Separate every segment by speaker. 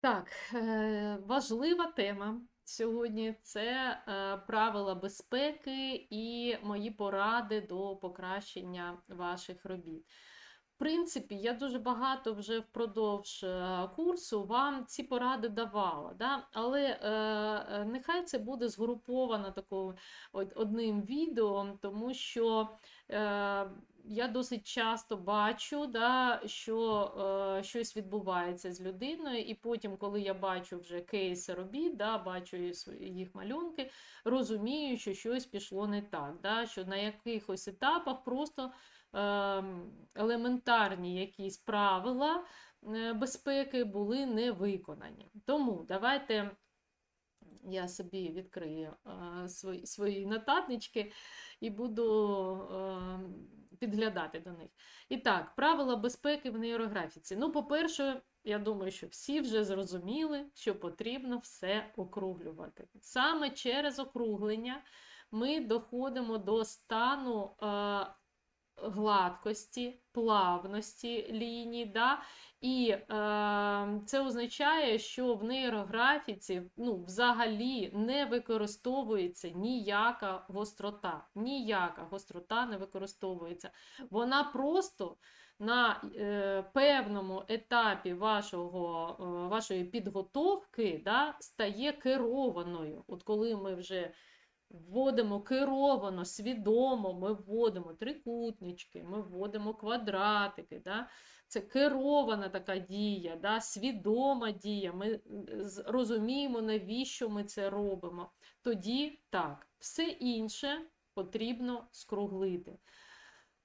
Speaker 1: Так, е, важлива тема сьогодні це е, правила безпеки і мої поради до покращення ваших робіт. В принципі, я дуже багато вже впродовж е, курсу вам ці поради давала, да? але нехай це буде згруповано такою одним відео, тому що я досить часто бачу, да, що е, щось відбувається з людиною, і потім, коли я бачу вже кейси робіт, да, бачу їх малюнки, розумію, що щось пішло не так, да, що на якихось етапах просто е, елементарні якісь правила е, безпеки були не виконані. Тому давайте я собі відкрию е, свої, свої нотатнички і буду е, підглядати до них. І так, правила безпеки в нейрографіці. Ну, по-перше, я думаю, що всі вже зрозуміли, що потрібно все округлювати. Саме через округлення ми доходимо до стану е, гладкості, плавності ліній. Да? І е, це означає, що в нейрографіці ну, взагалі не використовується ніяка гострота. Ніяка гострота не використовується. Вона просто на е, певному етапі вашого, е, вашої підготовки да, стає керованою. От коли ми вже Вводимо керовано, свідомо, ми вводимо трикутнички, ми вводимо квадратики. Да? Це керована така дія, да? свідома дія. Ми е, розуміємо, навіщо ми це робимо. Тоді так, все інше потрібно скруглити.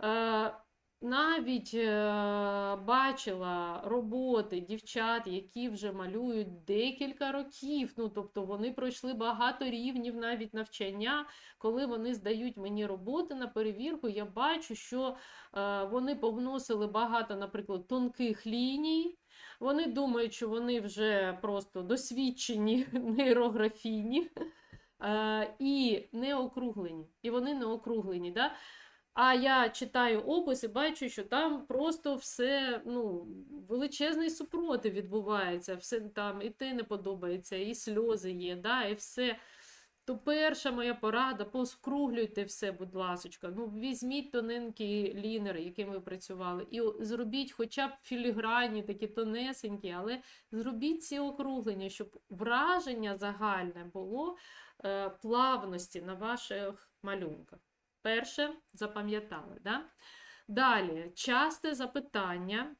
Speaker 1: Е, навіть е, бачила роботи дівчат, які вже малюють декілька років. Ну, тобто вони пройшли багато рівнів навіть навчання. Коли вони здають мені роботи на перевірку, я бачу, що е, вони повносили багато, наприклад, тонких ліній. Вони думають, що вони вже просто досвідчені нейрографійні е, і не округлені. І вони не округлені. Да? А я читаю опис і бачу, що там просто все ну, величезний супротив відбувається. Все там і те не подобається, і сльози є, да, і все. То перша моя порада, поскруглюйте все, будь ласочка. Ну, візьміть тоненькі лінери, якими ви працювали, і зробіть хоча б філігранні, такі тонесенькі, але зробіть ці округлення, щоб враження загальне було е, плавності на ваших малюнках. Перше запам'ятали. Да? Далі, часте запитання.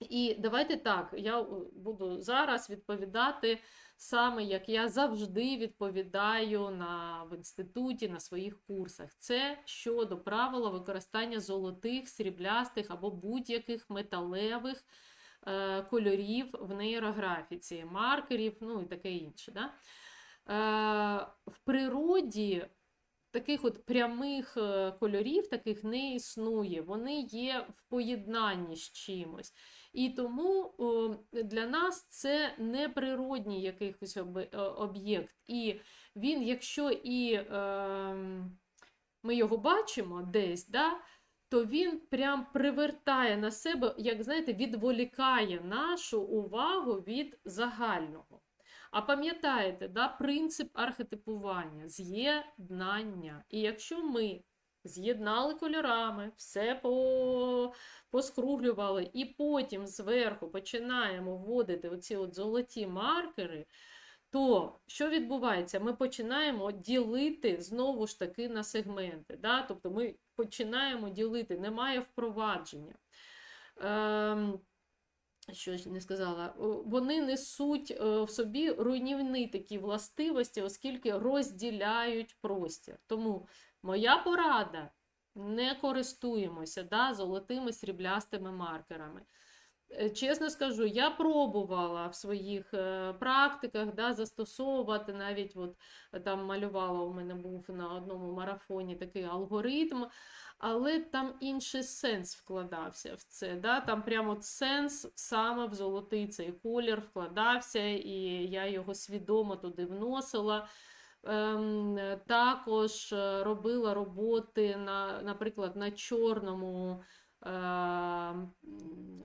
Speaker 1: І давайте так, я е, буду зараз відповідати саме, як я завжди відповідаю на, в інституті, на своїх курсах. Це щодо правила використання золотих, сріблястих або будь-яких металевих е, кольорів в нейрографіці, маркерів, ну і таке інше. Да? Е, в природі таких от прямих е, кольорів таких не існує. Вони є в поєднанні з чимось. І тому для нас це неприродній якийсь е, об'єкт. І він, якщо і е, ми його бачимо десь, да, то він прям привертає на себе, як знаєте, відволікає нашу увагу від загального. А пам'ятаєте, да, принцип архетипування, з'єднання. І якщо ми з'єднали кольорами, все по... поскруглювали, і потім зверху починаємо вводити оці от золоті маркери, то що відбувається? Ми починаємо ділити знову ж таки на сегменти. Да? Тобто ми починаємо ділити, немає впровадження. Ем, що ж не сказала, вони несуть е, в собі руйнівні такі властивості, оскільки розділяють простір. Тому моя порада не користуємося да, золотими сріблястими маркерами. Е, Чесно скажу, я пробувала в своїх е, практиках да, застосовувати навіть от, е, там малювала у мене був на одному марафоні такий алгоритм, але там інший сенс вкладався в це. Да? Там прямо сенс саме в золотий цей колір вкладався, і я його свідомо туди вносила. Ем, також робила роботи, на, наприклад, на чорному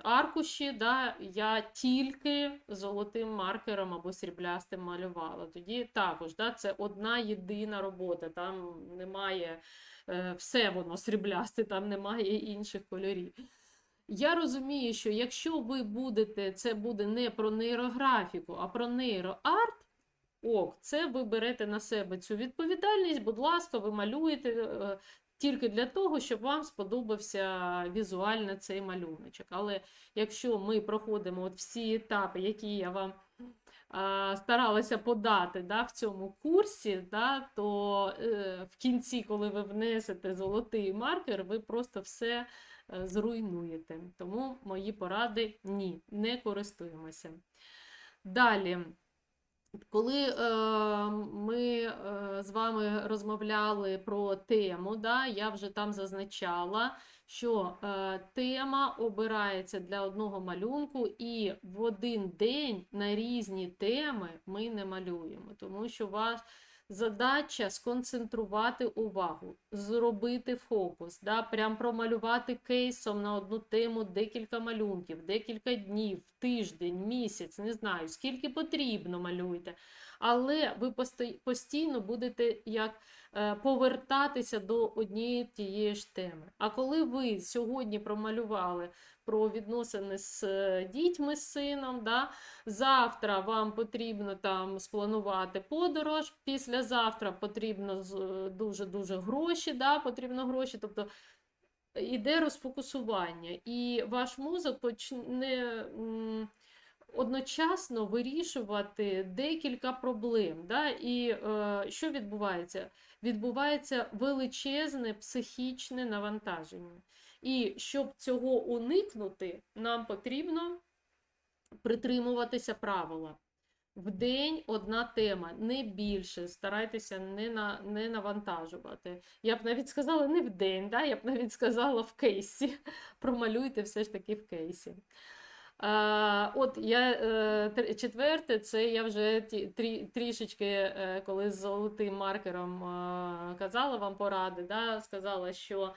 Speaker 1: аркуші, да, я тільки золотим маркером або сріблястим малювала. Тоді також да, це одна єдина робота, там немає е, все воно сріблясте, там немає інших кольорів. Я розумію, що якщо ви будете, це буде не про нейрографіку, а про нейроарт, ок, це ви берете на себе цю відповідальність, будь ласка, ви малюєте е, тільки для того, щоб вам сподобався візуально цей малюночок. Але якщо ми проходимо от всі етапи, які я вам а, старалася подати да, в цьому курсі, да, то е, в кінці, коли ви внесете золотий маркер, ви просто все е, зруйнуєте. Тому мої поради ні, не користуємося. Далі. Коли е, ми е, з вами розмовляли про тему, да, я вже там зазначала, що е, тема обирається для одного малюнку, і в один день на різні теми ми не малюємо, тому що ваш задача сконцентрувати увагу, зробити фокус, да, прям промалювати кейсом на одну тему декілька малюнків, декілька днів, тиждень, місяць, не знаю, скільки потрібно малюйте. Але ви постійно будете як повертатися до однієї тієї ж теми. А коли ви сьогодні промалювали про відносини з е, дітьми, з сином, да, завтра вам потрібно там спланувати подорож, післязавтра потрібно дуже-дуже гроші, да, потрібно гроші. Тобто іде розфокусування, і ваш мозок почне одночасно вирішувати декілька проблем. Да? І е, що відбувається? Відбувається величезне психічне навантаження. І щоб цього уникнути, нам потрібно притримуватися правила. В день одна тема, не більше. Старайтеся не, на, не навантажувати. Я б навіть сказала не в день, да? я б навіть сказала в кейсі. Промалюйте все ж таки в кейсі. А, от я е, четверте, це я вже трі, трішечки, е, коли з золотим маркером казала вам поради, да? сказала, що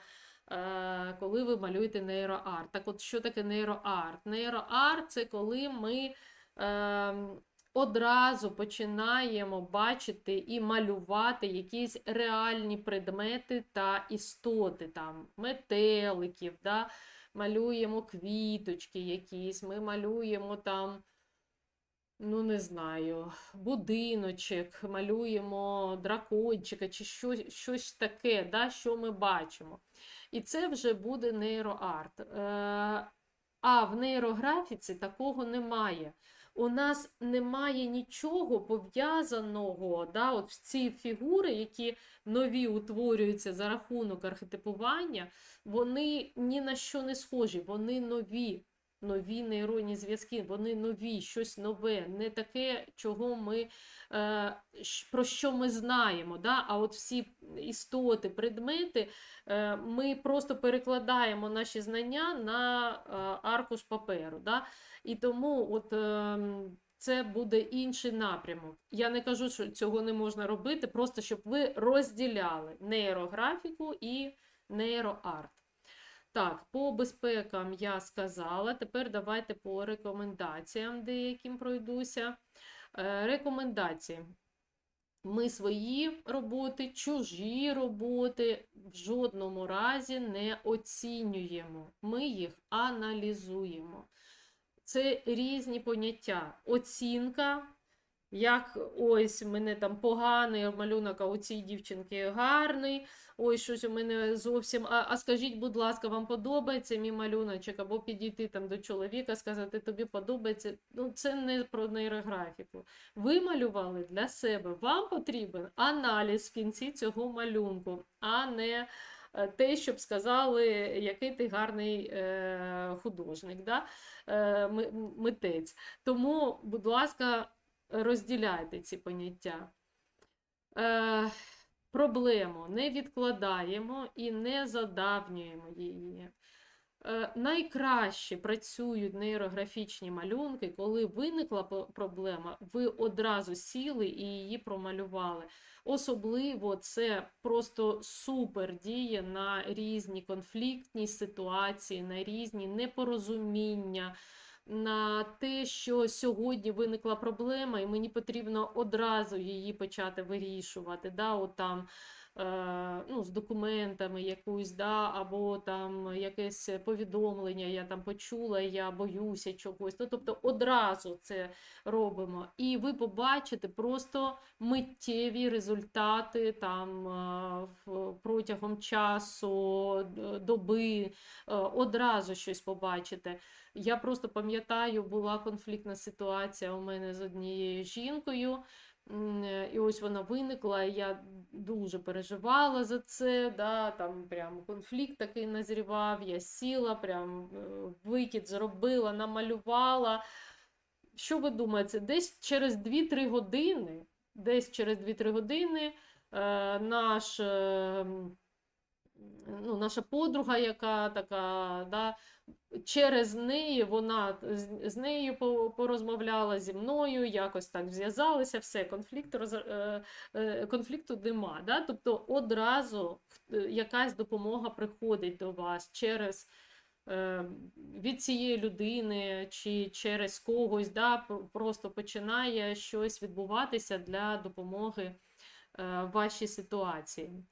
Speaker 1: е, коли ви малюєте нейроарт. Так от, що таке нейроарт? Нейроарт це коли ми. Е, одразу починаємо бачити і малювати якісь реальні предмети та істоти, там, метеликів, да? Малюємо квіточки якісь, ми малюємо там, ну не знаю, будиночок, малюємо дракончика чи щось, щось таке, да? що ми бачимо. І це вже буде нейроарт. Е, А в нейрографіці такого немає у нас немає нічого пов'язаного да, от в ці фігури, які нові утворюються за рахунок архетипування, вони ні на що не схожі, вони нові. Нові нейронні зв'язки, вони нові, щось нове, не таке, чого ми, е, про що ми знаємо. Да? А от всі істоти, предмети, е, ми просто перекладаємо наші знання на е, аркуш паперу. Да? І тому от, ем, це буде інший напрямок. Я не кажу, що цього не можна робити, просто щоб ви розділяли нейрографіку і нейроарт. Так, по безпекам я сказала. Тепер давайте по рекомендаціям деяким пройдуся. Е, Рекомендації. Ми свої роботи, чужі роботи в жодному разі не оцінюємо. Ми їх аналізуємо. Це різні поняття. Оцінка, як ось мене там поганий малюнок, а у цій дівчинки гарний. Ой, щось у мене зовсім. А, а скажіть, будь ласка, вам подобається мій малюночок? Або підійти там до чоловіка, сказати, тобі подобається. Ну, це не про нейрографіку. Ви малювали для себе. Вам потрібен аналіз в кінці цього малюнку, а не е, те, щоб сказали, який ти гарний е, художник, да? е, митець. Тому, будь ласка, розділяйте ці поняття. Е, проблему не відкладаємо і не задавнюємо її. Е, Найкраще працюють нейрографічні малюнки, коли виникла проблема, ви одразу сіли і її промалювали. Особливо це просто супер діє на різні конфліктні ситуації, на різні непорозуміння, на те, що сьогодні виникла проблема, і мені потрібно одразу її почати вирішувати. Да? От там, ну, з документами якусь, да? або там якесь повідомлення, я там почула, я боюся чогось. Ну, тобто одразу це робимо. І ви побачите просто миттєві результати там е, протягом часу, доби, е, одразу щось побачите. Я просто пам'ятаю, була конфліктна ситуація у мене з однією жінкою. Е, І ось вона виникла, і я дуже переживала за це. Да, там прям конфлікт такий назрівав. Я сіла, прям е, викид зробила, намалювала. Що ви думаєте? Десь через 2-3 години, десь через 2-3 години е, наш, е, ну, наша подруга, яка така, да, через неї вона з, з нею порозмовляла зі мною, якось так зв'язалися, все, конфлікту, роз, е, е, конфлікту нема. Да? Тобто одразу е, якась допомога приходить до вас через від цієї людини чи через когось, да, просто починає щось відбуватися для допомоги е, вашій ситуації.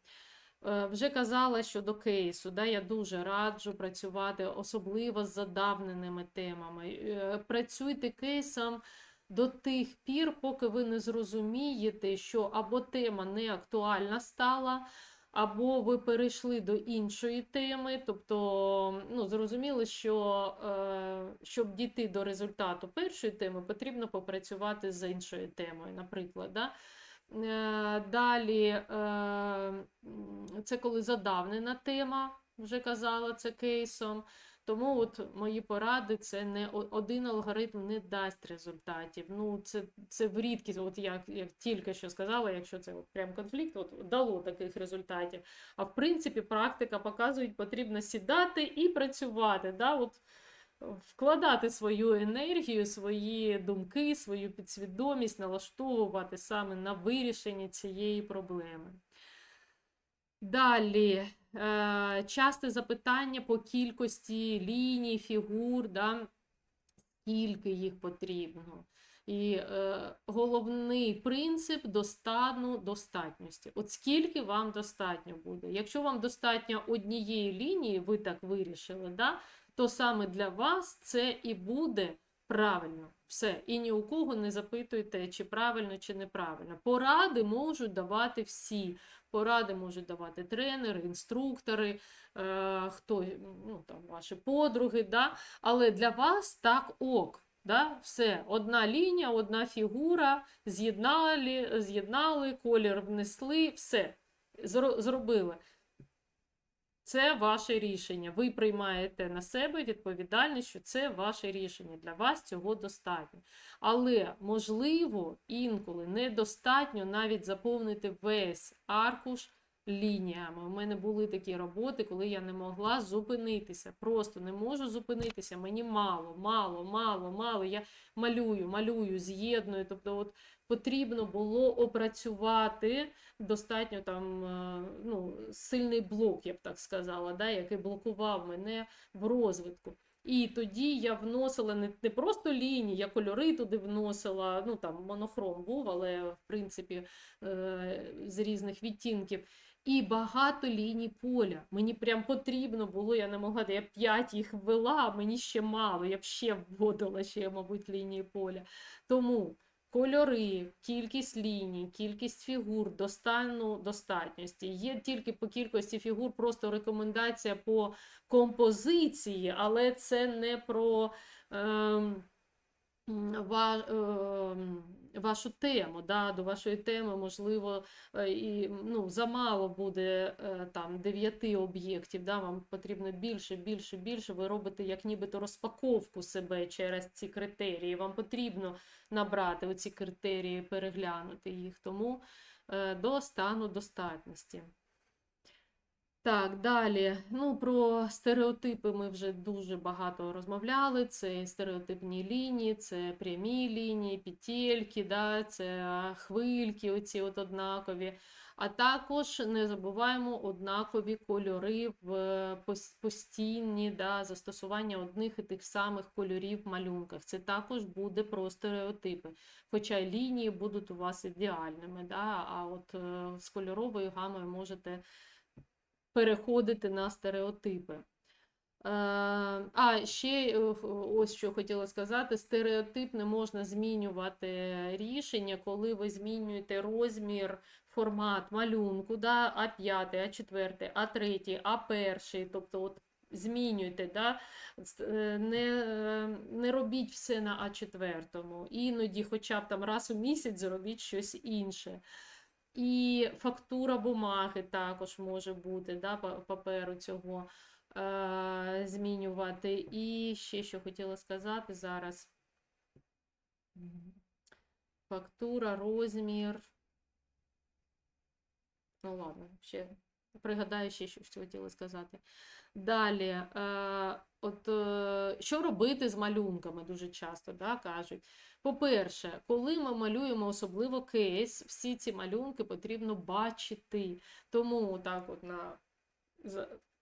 Speaker 1: Е, Вже казала щодо кейсу, да, я дуже раджу працювати особливо з задавненими темами. Е, Працюйте кейсом до тих пір, поки ви не зрозумієте, що або тема не актуальна стала, або ви перейшли до іншої теми. Тобто, ну, зрозуміло, що е, щоб дійти до результату першої теми, потрібно попрацювати з іншою темою, наприклад. Да? Е, Далі, е, це коли задавнена тема, вже казала це кейсом. Тому от мої поради це не один алгоритм не дасть результатів. Ну, це, це в рідкість, от як, як тільки що сказала, якщо це от прям конфлікт, от дало таких результатів. А в принципі, практика показує, потрібно сідати і працювати. Да? От, вкладати свою енергію, свої думки, свою підсвідомість, налаштовувати саме на вирішення цієї проблеми. Далі, е, часте запитання по кількості ліній, фігур, да, скільки їх потрібно. І е, головний принцип до стану достатності. От скільки вам достатньо буде. Якщо вам достатньо однієї лінії, ви так вирішили, да, то саме для вас це і буде правильно. Все. І ні у кого не запитуйте, чи правильно, чи неправильно. Поради можуть давати всі. Поради можуть давати тренери, інструктори, е, хто, ну, там, ваші подруги. Да? Але для вас так ок. Да? Все, одна лінія, одна фігура, з'єднали, з'єднали, колір внесли, все, зробили. Це ваше рішення. Ви приймаєте на себе відповідальність, що це ваше рішення. Для вас цього достатньо. Але, можливо, інколи недостатньо навіть заповнити весь аркуш лініями. У мене були такі роботи, коли я не могла зупинитися. Просто не можу зупинитися. Мені мало, мало, мало, мало. Я малюю, малюю, з'єдную. Тобто, от потрібно було опрацювати достатньо там е, ну, сильний блок, я б так сказала, да, який блокував мене в розвитку. І тоді я вносила не, не просто лінії, я кольори туди вносила, ну там монохром був, але в принципі е, з різних відтінків. І багато ліній поля. Мені прям потрібно було, я не могла, я 5 їх ввела, а мені ще мало, я б ще вводила ще, мабуть, лінії поля. Тому кольори, кількість ліній, кількість фігур достану достатньості. Є тільки по кількості фігур просто рекомендація по композиції, але це не про ем, вашу тему. Да? До вашої теми, можливо, е, і ну, замало буде е, там дев'яти об'єктів. Да? Вам потрібно більше, більше, більше. Ви робите як нібито розпаковку себе через ці критерії. Вам потрібно набрати оці критерії, переглянути їх. Тому е, до стану достатності. Так, далі. Ну, про стереотипи ми вже дуже багато розмовляли. Це стереотипні лінії, це прямі лінії, петельки, да, це хвильки, оці от однакові. А також не забуваємо однакові кольори в постійні да, застосування одних і тих самих кольорів в малюнках. Це також буде про стереотипи. Хоча лінії будуть у вас ідеальними, да, а от е, з кольоровою гамою можете переходити на стереотипи. Е, А, ще е, ось що хотіла сказати: стереотип не можна змінювати рішення, коли ви змінюєте розмір, формат малюнку, да, А5, А4, А3, А1, тобто от змінюйте, да, е, не, не робіть все на А4, іноді хоча б там раз у місяць зробіть щось інше. І фактура бумаги також може бути, да, паперу цього е, змінювати. І ще що хотіла сказати зараз. Фактура, розмір. Ну, ладно, ще пригадаю ще щось хотіла сказати. Далі, е, от, е, що робити з малюнками дуже часто да, кажуть. По-перше, коли ми малюємо особливо кейс, всі ці малюнки потрібно бачити. Тому так от на,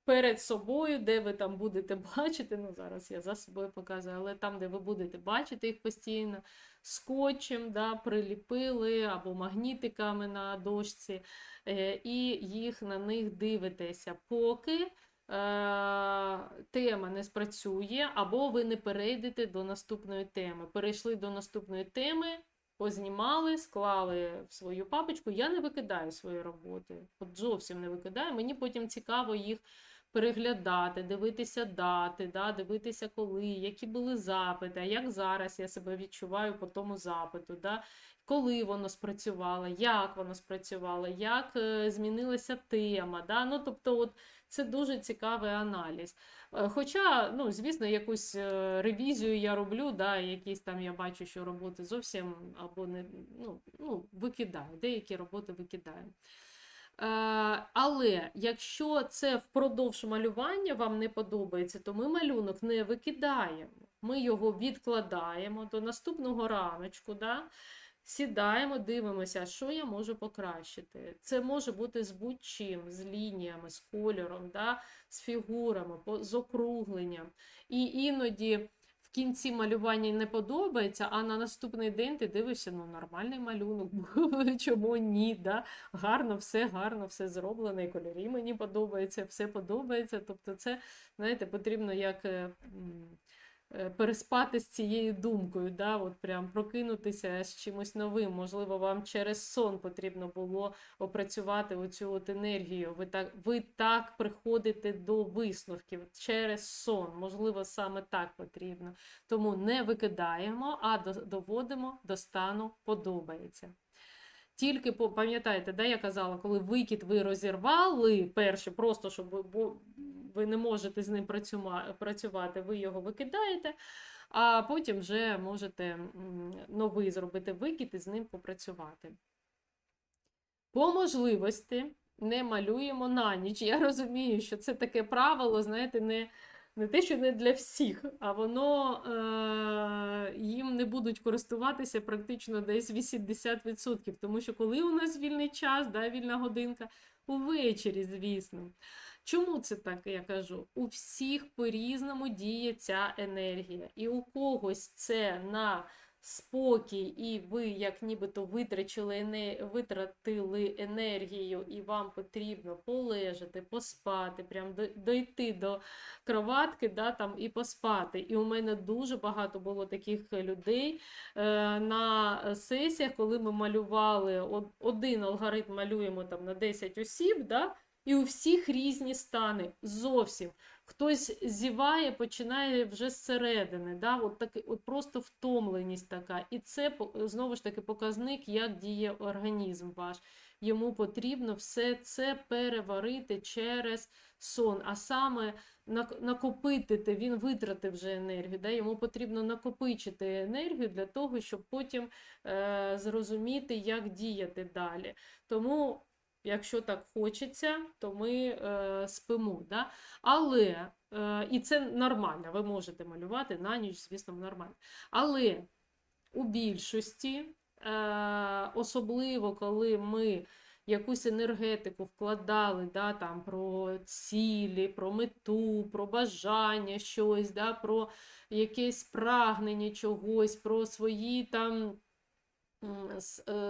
Speaker 1: перед собою, де ви там будете бачити, ну зараз я за собою показую, але там, де ви будете бачити їх постійно, скотчем да, приліпили або магнітиками на дошці, е, і їх на них дивитеся, поки е, тема не спрацює, або ви не перейдете до наступної теми. Перейшли до наступної теми, познімали, склали в свою папочку. Я не викидаю свої роботи. От зовсім не викидаю. Мені потім цікаво їх переглядати, дивитися дати, да, дивитися коли, які були запити, а як зараз я себе відчуваю по тому запиту. Да, коли воно спрацювало, як воно спрацювало, як е, змінилася тема. Да? Ну, тобто, от, це дуже цікавий аналіз. Е, Хоча, ну, звісно, якусь е, ревізію я роблю, да, якісь там я бачу, що роботи зовсім або не ну, ну, викидаю, деякі роботи викидаю. Е, Але якщо це впродовж малювання вам не подобається, то ми малюнок не викидаємо. Ми його відкладаємо до наступного раночку. Да? Сідаємо, дивимося, що я можу покращити. Це може бути з будь-чим, з лініями, з кольором, да? з фігурами, з округленням. І іноді кінці малювання не подобається, а на наступний день ти дивишся, ну нормальний малюнок, чому ні? Да? Гарно, все гарно, все зроблено, і кольорі мені подобається, все подобається. Тобто, це, знаєте, потрібно як. Е, Переспати з цією думкою, да, от прям прокинутися з чимось новим. Можливо, вам через сон потрібно було опрацювати оцю от енергію. Ви так, ви так приходите до висновків через сон. Можливо, саме так потрібно. Тому не викидаємо, а до- доводимо до стану подобається. Тільки пам'ятаєте, де я казала, коли викид ви розірвали перший, просто щоб бо ви не можете з ним працювати, ви його викидаєте, а потім вже можете новий зробити викид і з ним попрацювати. По можливості не малюємо на ніч. Я розумію, що це таке правило, знаєте, не, не те, що не для всіх, а воно е, їм не будуть користуватися практично десь 80%. Тому що коли у нас вільний час, да, вільна годинка, увечері, звісно. Чому це так я кажу? У всіх по-різному діє ця енергія. І у когось це на спокій, і ви як нібито витрачили, витратили енергію, і вам потрібно полежати, поспати, прям дойти до кроватки да, там, і поспати. І у мене дуже багато було таких людей е, на сесіях, коли ми малювали один алгоритм малюємо там на 10 осіб. Да, і у всіх різні стани. Зовсім. Хтось зіває, починає вже зсередини. Да? От, таки, от просто втомленість така. І це знову ж таки показник, як діє організм ваш. Йому потрібно все це переварити через сон. А саме нак- накопитити, він витратив вже енергію. Да? Йому потрібно накопичити енергію для того, щоб потім е, зрозуміти, як діяти далі. Тому якщо так хочеться, то ми е, спимо. Да? Але, е, і це нормально, ви можете малювати на ніч, звісно, нормально. Але у більшості, е, особливо коли ми якусь енергетику вкладали, да, там, про цілі, про мету, про бажання щось, да, про якесь прагнення чогось, про свої там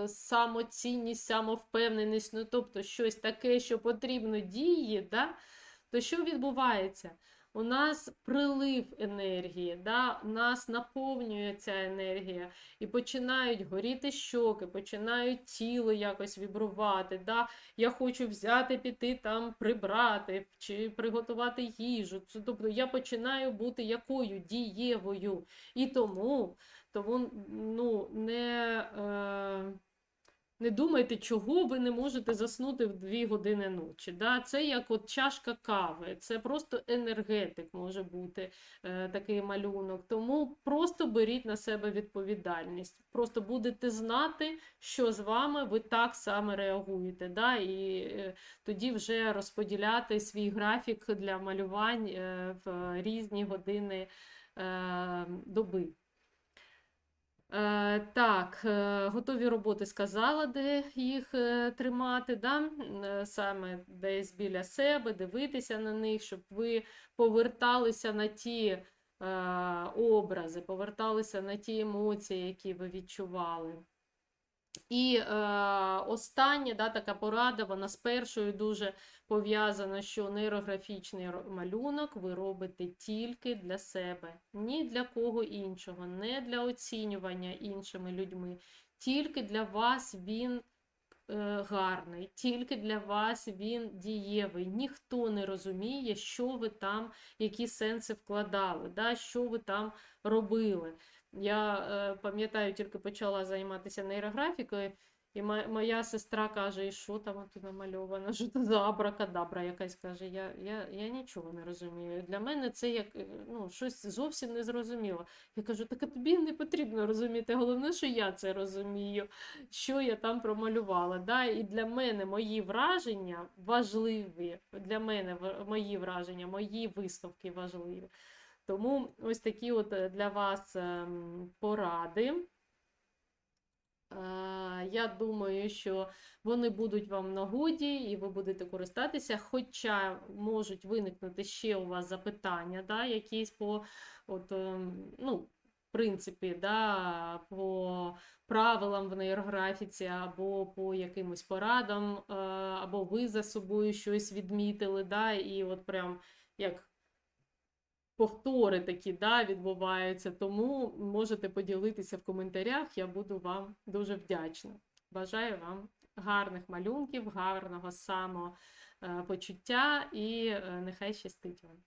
Speaker 1: самоцінність, самовпевненість, ну тобто щось таке, що потрібно дії, да, то що відбувається? У нас прилив енергії, да, нас наповнює ця енергія, і починають горіти щоки, починають тіло якось вібрувати. Да? Я хочу взяти, піти там прибрати чи приготувати їжу. Тобто я починаю бути якою дієвою. І тому, тому ну, не, е, не думайте, чого ви не можете заснути в 2 години ночі. Да? Це як от чашка кави, це просто енергетик може бути е, такий малюнок. Тому просто беріть на себе відповідальність. Просто будете знати, що з вами ви так саме реагуєте. Да? І е, тоді вже розподіляти свій графік для малювань е, в різні години е, доби. Е, так, е, готові роботи сказала, де їх е, тримати, да? Саме десь біля себе, дивитися на них, щоб ви поверталися на ті образи, поверталися на ті емоції, які ви відчували. І е, остання да, така порада, вона з першою дуже пов'язана, що нейрографічний малюнок ви робите тільки для себе, ні для кого іншого, не для оцінювання іншими людьми. Тільки для вас він е, гарний, тільки для вас він дієвий. Ніхто не розуміє, що ви там, які сенси вкладали, да, що ви там робили. Я е, пам'ятаю, тільки почала займатися нейрографікою, і моя сестра каже, і що там тут намальовано, що це за абракадабра якась каже, я, я, я нічого не розумію. Для мене це як е, ну, щось зовсім не зрозуміло. Я кажу, так тобі не потрібно розуміти. Головне, що я це розумію, що я там промалювала. Да? І для мене мої враження важливі. Для мене мої враження, мої висновки важливі. Тому ось такі от е, для вас ем, поради. Я думаю, що вони будуть вам нагоді і ви будете користатися, хоча можуть виникнути ще у вас запитання, да, якісь по, от, ем, ну, принципі, да, по правилам в нейрографіці, або по якимось порадам, е, або ви за собою щось відмітили, да, і от прям як повтори такі да, відбуваються, тому можете поділитися в коментарях, я буду вам дуже вдячна. Бажаю вам гарних малюнків, гарного самопочуття і е, нехай щастить вам.